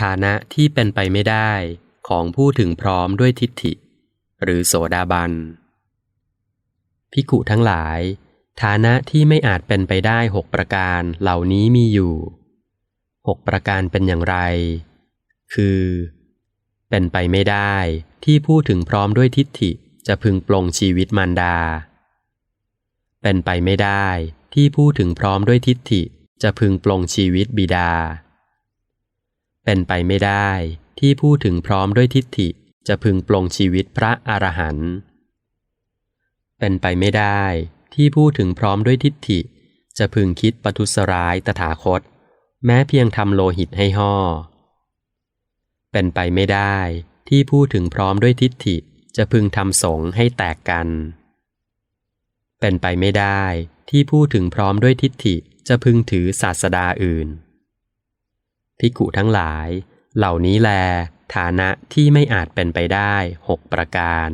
ฐานะที่เป็นไปไม่ได้ของผู้ถึงพร้อมด้วยทิฏฐิ หรือโสดาบัน พิกุทั้งหลาย ฐานะที่ไม่อาจเป็นไปได้หกประการเหล่านี้มีอยู่หกประการเป็นอย่างไร คือ เป็นไปไม่ได้ที่ผู้ถึงพร้อมด้วยทิฏฐิจะพึงปลงชีวิตมารดา เป็นไปไม่ได้ที่ผู้ถึงพร้อมด้วยทิฏฐิจะพึงปลงชีวิตบิดา เป็นไปไม่ได้ที่ผู้ถึงพร้อมด้วยทิฏฐิจะพึงปลงชีวิตพระอรหันต์เป็นไปไม่ได้ที่ผู้ถึงพร้อมด้วยทิฏฐิ จะพึงคิดประทุษร้ายตถาคต แม้เพียงทำโลหิตให้ห่อ เป็นไปไม่ได้ที่ผู้ถึงพร้อมด้วยทิฏฐิจะพึงทำสงให้แตกกัน เป็นไปไม่ได้ที่ผู้ถึงพร้อมด้วยทิฏฐิจะพึงถือศาสดาอื่น ภิกขุทั้งหลาย เหล่านี้แล ฐานะที่ไม่อาจเป็นไปได้หกประการ